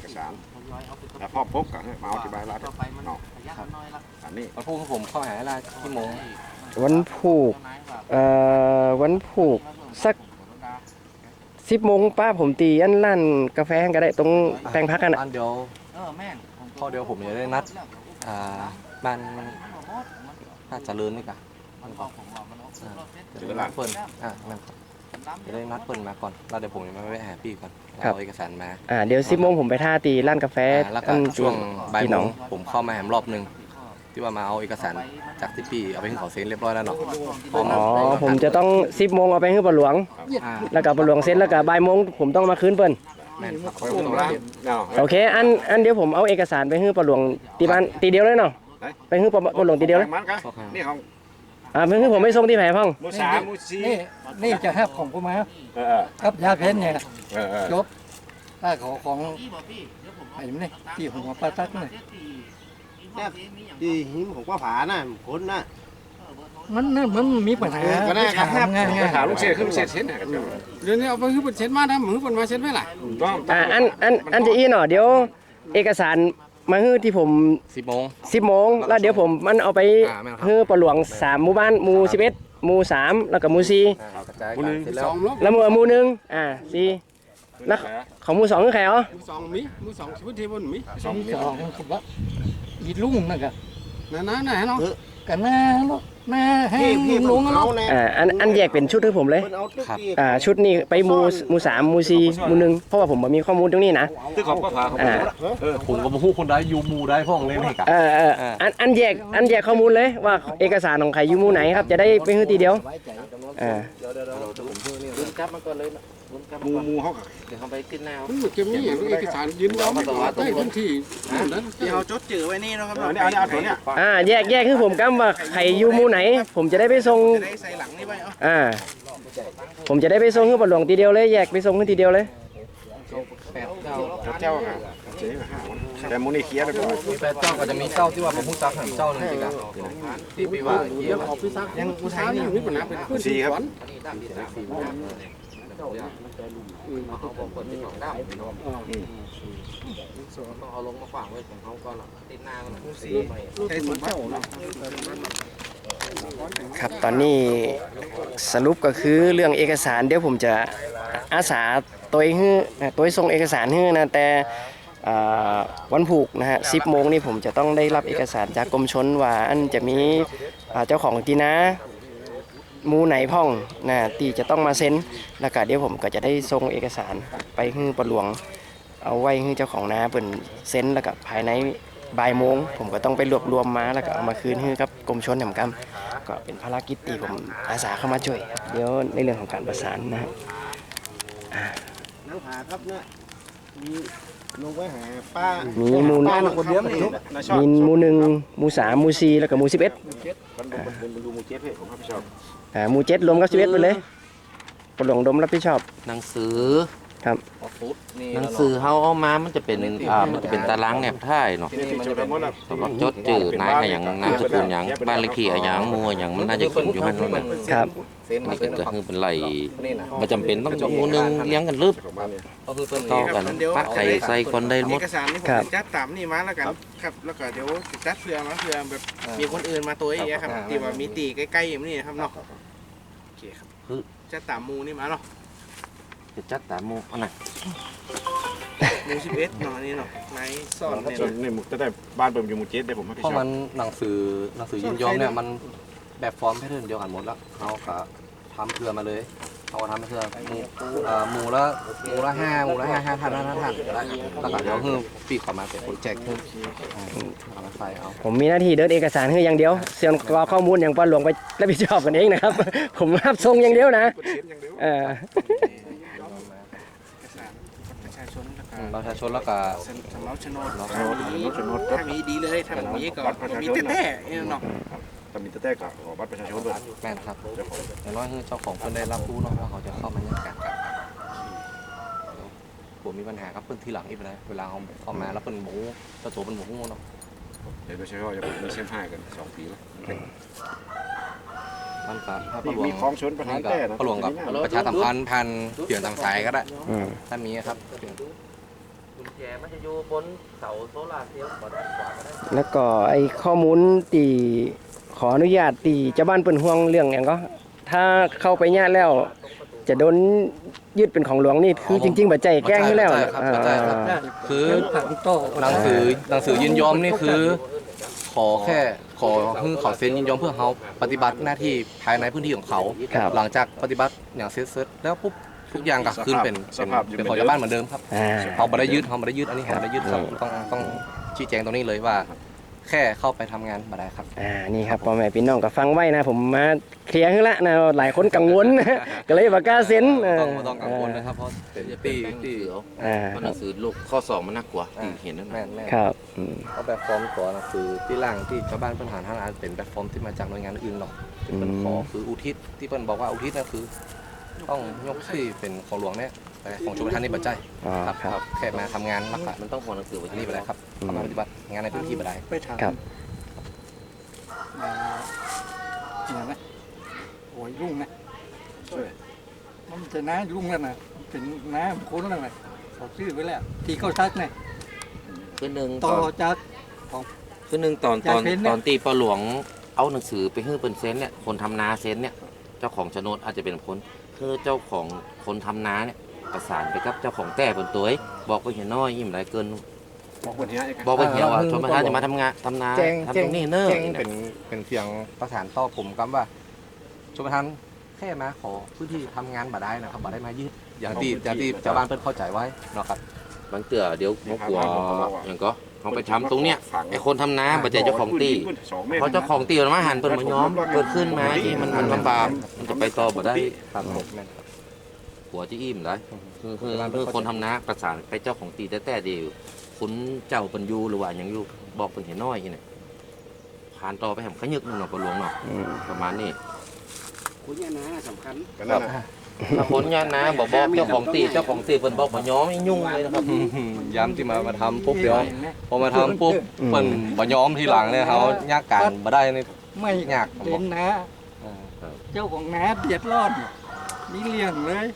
อกสารทยอยเอาไปแล้วพ่อพกก็ให้มาอธิบายรายต่อไปมันเนาะขยันน้อยละอันนี้วันพูดของผมเข้าหาเวลาที่โมงวันผูกเอ่อวันผูกสักสิบโมงป้าผมตีอันร้านกาแฟก็ได้ตรงแปลงพักกันอะอันเดียวเออแม่นพอเดี๋ยวผมจะได้นัดอ่าบ้านน่าเจริญนี่กะมันบอกผมว่ามันเอาขึ้นรถเสร็จจะได้นัดเปิ้ลอ่านั่นครับ จะได้นัดเปิ้ลมาก่อนแล้วเดี๋ยวผมจะมาไปหาพี่ก่อนเอาเอกสารมาอ่าเดี๋ยวสิบโมงผมไปท่าตีร้านกาแฟอ่าแล้วก็อันช่วงบ่ายพี่โมน้องง ผมเข้ามาแหมรอบหนึงที่ว่ามาเอาเอกสารจากที่พี่เอาไปให้เขาเซ็นเรียบร้อยแล้วเนาะพร้อมอ๋อผมจะต้องสิบโมงเอาไปให้ปลาหลวง อ่าแล้วก็ปลาหลวงเซ็นแล้วก็บ่ายโมงผมต้องมาคืนเปิ้นแม่นครับคอยต้องร้านเนาะโอเคอันอันเดี๋ยวผมเอาเอกสารไปให้ปลาหลวงตีบ้านตีเดียวเลยเนาะไปให้ปลาปลาหลวงตีเดียวเลย มันกันนี่ของ อ่าเพื่อนผมไม่ส่งที่แผลพ่องมูสามมูซีนี่นี่จะให้ของกูมาเออครับยาเพชรเนี่ยเออเออจบถ้าขอของพี่บอกพี่เดี๋ยวผมไอ้นี่ที่หัวปลาตักนี่ที่หิมของป้าผาน่ะคนน่ะมันนั่นมันมีปัญหาก็ได้ครับถามง่ายไปง่ายหาลูกเสียขึ้นเสียเส้นกันเดี๋ยวนี้เอาไปคือเป็นเช็ดมาทำมือเป็นมาเช็ดไม่ล่ะต้องอ่าอันอันอันจะอีเนาะเดี๋ยว เอกสาร มาให้ที่ผมสิบโมง สิบโมงแล้วเดี๋ยวผมมันเอาไปอ่าแม่นครับให้ปลาหลวงสามหมู่บ้านหมู่สิบเอ็ดหมู่สามแล้วก็หมู่สี่อ่าเอากระจายกันเสร็จแล้สวองลบแล้วหมู่หมู่หนึ่งอ่าสี่แล้วของหมู่สองคือใครอ๋อ มือสองมีมือสองชุดที่บนมีสองสองคิดว่าอีลุงนั่นก็นั่นนะนั่นเนาะ กันหน้าลูกหน้าแห้พี่งพี่ลุงเพิ่นเนาะเอาแน่อ่าอันอันแยกเป็นชุดให้ผมเลย เพิ่นเอาตึกที่อ่าชุดนี้ไปหมู่หมู่สามหมู่สี่หมู่หนึ่งเพราะว่าผมบ่มีข้อมูลตรงนี้นะที่ของก็พาเขาอ่าผมก็บอกคนได้ยูมูได้พ่องเลยไม่กะเออเอออันอันแยกอันแยกข้อมูลเลยว่าเอกสารของใครอยู่หมู่ไหนครับจะได้ไปให้ทีเดียวอ่าลุ้นกลับมาก่อนเลยนะลุ้นกลับมามูก่อน มูเขาก็เดี๋ยวเขาไปขึ้นแนวมันเก็บนี่เอกสารยืนยันได้พื้นที่นั้นที่เอาจดจื่อไว้นี่นะครับอันนี้อันนี้เอาตัวเนี้ยอ่าแยกแยกคือผมกำว่าใครอยู่หมู่ไหน ผมจะได้ไปส่งจะได้ใส่หลังนี่ไว้เอาอ่าผมจะได้ไปส่งให้ปลาหลวงทีเดียวเลยแยกไปส่งให้ทีเดียวเลยแปดเก้าเจ้าค่ะเจ๊ก็ห้าแต่มูนี่เคลียร์ไปก่อนแปดเจ้าก็จะมีเจ้าที่ว่าผมพูดจักหันเจ้าหนึ่งจริงอะที่ปีว่าเยี่ยมออกพิซักยังอุตสาหนี่มีปัญหาเป็นพื้น ที่ก่อนอันนี้ด้ามที่สามเอาผมกดที่สองด้ามต้องเอาลงมาขวางไว้ของเขาก่อนหรอติดหน้ากันหน่อยสี่ใส่ถุงเท้าเนาะครับตอนนี้สรุปก็คือเรื่องเอกสารเดี๋ยวผมจะอาสาตัวให้ตัวส่งเอกสารให้นะแต่อ่าวันผูกนะฮะสิบโมงนี่ผมจะต้องได้รับเอกสารจากกรมชนว่าอันจะมีอ่าเจ้าของที่นาห มูไหนพ่องนะที่จะต้องมาเซ็นแล้วก็เดี๋ยวผมก็จะได้ส่งเอกสารไปให้ปหลวง เอาไว้ให้เจ้าของนาเปิ่นเซ็นแล้วก็ภายในบ่ายโมง ผมก็ต้องไปรวบรวมมาแล้วก็เอามาคืนให้กับกรมชนแห่งกรรมก็เป็นภารกิจที่ผมอาสาเข้ามาช่วยเดี๋ยวในเรื่องของการประสานนะครับน้ำผาครับเนี่ยมี ลงไว้หาป้ามีหมูป้าคนเดียวนี่มีหมูหนึ่งหมูสามหมูสี่แล้วก็หมูสิบเอ็ดมันเป็นดูมูเจ๊เพ่ผมรับผิดชอบอ่าหมูเจ็ดรวมกับสิบเอ็ดไปเลยปลงดมรับผิดชอบ หนังสือ ครับหนังสือเขาเอามามันจะเป็นอ่ามันจะเป็นตารางแนบท่ายเนาะที่ที่จุดหมดแล้วสำหรับจดจื่อนายอะไรอย่างนามสกุลอย่างบ้านเลขที่อะไรอย่างมัวอย่างมันน่าจะขึ้นอยู่หันนั่นน่ะครับนี่ก็จะคือเป็นไหลมันจำเป็นต้องหมูหนึงเลี้ยงกันรึบของบ้านเนี่ยต่อกันปะไข่ใส่คนได้หมเอด กสารนี่ผมครับ จะจัดตามนี่มาแล้วกันครับแล้วก็เดี๋ยวจะจัดเผื่อมาเผื่อแบบมีคนอื่นมาตัวอย่างเงี้ยครับที่ว่ามีตีใกล้ๆอย่างนี้นะครับเนาะโอเคครับจัดตามหมูนี่มาเนาะ จะจัดตามหมูอันไหนหมูสิบเอ็ดเนาะอันนี่เนาะไม้ซ่อนเนี่ยส่วนนะนี่มุกจะได้บ้านเปิดอยู่มูเจ๊ได้ผมรับผิดเพราะชอบมันหนังสือหนังสือยินยอมเนี่ยมันแบบฟอร์มแพทเทิร์นเดียวกันหมดแล้วเขาก็ทำเพื่อมาเลยเขาก็ทำเพื่อหมูเอ่อหมูละหมูละห้าหมูละห้าห้าท่านห้าท่านได้แล้วก็เดี๋ยวคือปีกออกมาเป็นคนแจกคืออ่าเอามาใส่เอา ผมมีหน้าที่เดินเอกสารให้อย่างเดียวส่วนกรอกข้อมูลอย่างปลาหลวงไปรับผิดชอบกันเองนะครับ ผมรับส่งอย่างเดียวนะเออเอกสารประชาชนแล้วก็ อืม ประชาชนแล้วก็ สำสำเนาโฉนดโฉนดโฉนดถ้ามีดีเลยถ้ามันมีก็มีแท้ๆเนี่ยเนาะแต่มีแต่แต่กับขอบัตรประชาชนด้วยแม่นครับอย่างน้อยคือเจ้าของเพิ่นได้รับรู้เนาะว่าเขาจะเข้ามายังกันผมมีปัญหากับเพิ่นทีหลังอีกนะเวลาเขาเข้ามาแล้วเพิ่นหมูกระโสเป็นหมูงูเนาะเดี๋ยวไปใช้ว่าจะมีเส้นห้ากันสองปีแล้วมันก็ถ้าปมีระหลวงมีคลองชนประธานนี่ก็แต่นะประหลวงกับประชาสัมพันธ์พันเปลี่ยนทางสายก็ได้อืม ถ้ามีครับ กุญแจมันจะอยู่บนเสาโซลาร์เซลล์บ่ได้ขวาก็ได้แล้วก็ไอ้ข้อมูลตีขออนุญาตตีเจ้าบ้านเปิ่นห่วงเรื่องอย่างก็ ถ้าเข้าไปญาติแล้ว จะโดนยึดเป็นของหลวงนี่คือจริงๆบัจใจแกล้งให้แล้วบัจนะจัยครับบัจจัยครับ อ่า คือผังโตหนังสือหนังสือยินยอมนี่คือ ขอแค่ขอให้เขาเซ็นยินยอมเพื่อเขาปฏิบัติหน้าที่ภายในพื้นที่ของเขา ครับ หลังจากปฏิบัติอย่างเสร็จสิ้นแล้วปุ๊บ ทุกอย่างก็คืนเป็นเป็นเป็นของชาวบ้านเหมือนเดิมครับอ่าเขาไม่ได้ยึดเขาไม่ได้ยึดอันนี้เขาไม่ได้ยึดครับต้องต้องชี้แจงตรงนี้เลยว่า แค่เข้าไปทำงานมาได้ครับ อ่านี่ครับพ่อแม่พี่น้องก็ฟังไว้นะ ผมมาเคลียร์ให้ละนะหลายคนกังวลก็เลยบอกกล้าเซ็นเต้องไม่ต้องกังวลนะครับเพราะเป็นตีตีอ่าเพราะหนังสือลูกข้อสอบมันน่ากลัวที่เห็นนั่นแม่น่ะนแม่นครับอืมเพราะแบบฟอร์มตัวหนังสือที่ล่างที่ชาวบ้านเพิ่นหาทางอ่านเป็นแบบฟอร์มที่มาจากหน่วยงานอื่นหรอกที่เพิ่นขอคืออุทิศที่เพิ่นบอกว่าอุทิศนั่นคือ ต้องยกที่เป็นของหลวงเนี่ยแต่ของชมประทานนี่ปัจจัยอ๋อครับครับ แค่มาทำงานรักษามันต้องขอหนังสือไว้อันที่นี้นี่ไปไปได้แล้วครับทำงานปฏิบัติงานในพื้นที่ไปได้ไปถามครับอ่าอย่างนะโอ้ยลุงนะมันจะน้าลุงแล้วนะเป็นน้าคนแล้วนะเขาชื่อไว้แล้วที่เขาทักนะคือหนึ่งตต่ออนจาก คือหนึ่งตอนอยาตกอนเห็นเนี่ย ตอนตีปลาหลวงเอาหนังสือไปให้เป็นเซนเนี่ยคนทำนาเซนเนี่ยเจ้าของโฉนดอาจจะเป็นคน คือเจ้าของคนทำนาเนี่ยประสานไปกับเจ้าของแต่เป็นตัวเองบอกว่าเห็นน้อยยิ่มไรเกิน บอกคนเนี้ยบอกว่าเหี่ยวอะเออชนประธานจะมาทำงานทำนาแจ้งทำแจ้ตงรงนี้เนอะแจ้งเป็นเป็นเพียงประสานต่อผมครับว่าชมประทานแค่มาขอพื้นที่ทำงานบ่ได้นะครับบ่ได้มายืดอย่างที่อย่างที่ชาวบ้านเพิ่นเข้าใจไว้เนาะครับบางเตือเดี๋ยวเขากลัวอย่างก็ เขาไปทำตรงเนี้ยไอ้คนทำนาบัจเจ้าของตีเพราะเจ้าของตีมันมาหันเปิดมาย้อมเกิดขึ้นมาที่มันมันลำบากมันจะไปต่อบ่ได้ครับผมแม่นครับหัวจะอิ่มได้คือคือคือคนทำนาประสานไปเจ้าของตีแต่แต่เดียวคุณเจ้าเป็นอยูหรือว่าอย่างอยูบอกเป็นเห็นน้อยอีเนี่ยผ่านต่อไปแหมขยึกนึงเนาะปลวงเนาะอืมประมาณนี้ คุณเนี่ยนะสำคัญกันนั่นน่ะ ถ้าคนงานนะบอกบอกเจ้าของตีเจ้าของตีเป็นบอกมาย้อมไม่ยุ่งเลยนะครับ ย้ำที่มามาทำปุ๊บเดี๋ยวพอมาทำปุ๊บเปิ้นบ่ยอมทีหลังเนี่ยเขายากการบ่ได้นี่ ไม่ยากผมเป็บอกนน้าเจ้าของน้าเดือดร้อนมีเลี้ยงเลย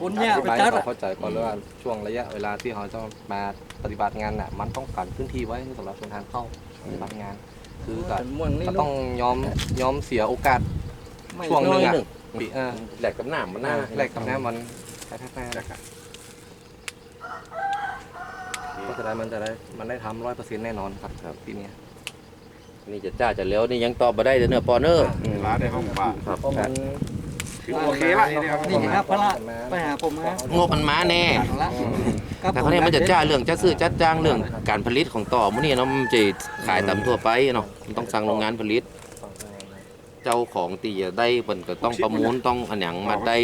คนยากไปอธิบจัให้ดเขาอะเข้าใจก่อนเลยว่าช่วงระยะเวลาที่เขาจะมาปฏิบัติงานน่ะมันต้องการพื้นที่ไว้สำหรับคนทานเข้าปฏิบัติงาน คือก็เป็นม่วงนี่ก็ลูต้อกงยอมยอมเสียโอกาสไม่ช่วงหนึ่งอะน้อยหนึ่ง ปีเออแหลกกับหน้ามันหน้าแรกกับน้ำมันแค่แค่ก็จะได้มันจะได้มันได้ทำร้อยเปอร์เซ็นต์แน่นอนครับครับปีเนี้ยนี่จะจ้าจะเลี้ยวนี่ยังตอบมาได้เลยเนอะปอเนอร์เวลาได้ห้องว่าครับเพราะมันถือโอเคละนี่นะครับนี่ครับพระไปหาผมฮะงบมันมาแน่ละแต่เขาเนี่ยมันจะจ้าเรื่องจ้าซื้อจ้าจ้างเรื่องการผลิตของต่อมันนี่เนาะมันจะขายตามทั่วไปเนาะมันต้องสั่งโรงงานผลิตเจ้าของตีจะได้เพิ่นก็ต้องประมูลต้องอันหยังมาได้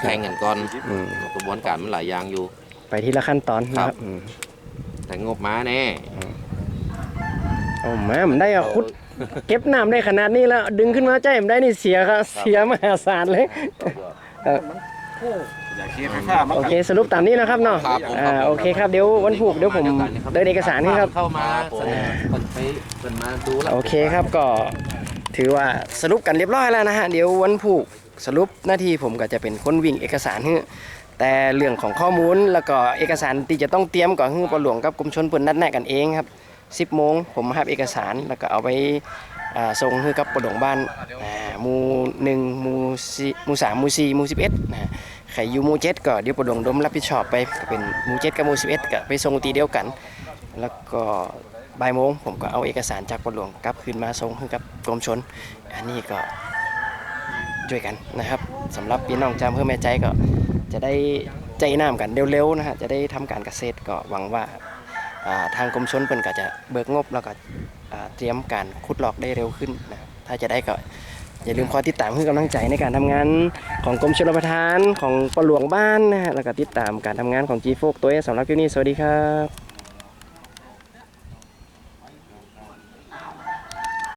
แข่งกันก่อนอืม กระบวนการมันหลายอย่างอยู่ ไปทีละขั้นตอนนะคครัรับบอืมแต่งบมาแน่เอามามันได้อะคุด เก็บน้ำได้ขนาดนี้แล้ว ดึงขึ้นมาใจผมได้นี่เสียครับเสียมหาศาลเลย อย่าเคลียร์ไฟฟ้ามัน โอเคสรุปตามนี้นะครับเนาะครับผมอ่าโอเคครับเดี๋ยววันผูกเดี๋ยวผมเดินเอกสารนี่ครับ เข้ามาเสนอคนไปเพิ่นมาดูแล้ว โอเคครับก็ ถือว่าสรุปกันเรียบร้อยแล้วนะฮะเดี๋ยววันผูกสรุปหน้าที่ผมก็จะเป็นคนวิ่งเอกสารให้แต่เรื่องของข้อมูลแล้วก็เอกสารที่จะต้องเตรียมก่อนคือปหลวงกับกรมชนเปิ่นนัดแนะกันเองครับ10โมงผมมารับเอกสารแล้วก็เอาไปส่งให้กับปหลวงบ้านหมู่หนึ่งหมู่สี่มูสามหมู่สี่หมู่สิบเอ็ดนะใครอยู่หมู่เจ็ดก็เดี๋ยวปหลวงดมรับผิดชอบไปเป็นหมู่เจ็ดกับหมู่สิบเอ็ดก็ไปส่งตีเดียวกัน แล้วก็ บ่ายโมงผมก็เอาเอกสารจากปหลวงกลับคืนมาส่งให้กับกรมชน อันนี้ก็ช่วยกันนะครับสำหรับพี่น้องจำเพื่อแม่ใจก็จะได้ใจน้ำกันเร็วๆนะฮะจะได้ทำการเกษตรก็หวังว่าทางกรมชนเพิ่นก็จะเบิกงบแล้วก็เตรียมการขุดลอกได้เร็วขึ้นนะถ้าจะได้ก็อย่าลืมคอยติดตามเพื่อกำลังใจในการทำงานของกรมชลประทานของปหลวงบ้านนะฮะแล้วก็ติดตามการทำงานของ G โฟกตัวเองสำหรับคลิปนี้สวัสดีครับ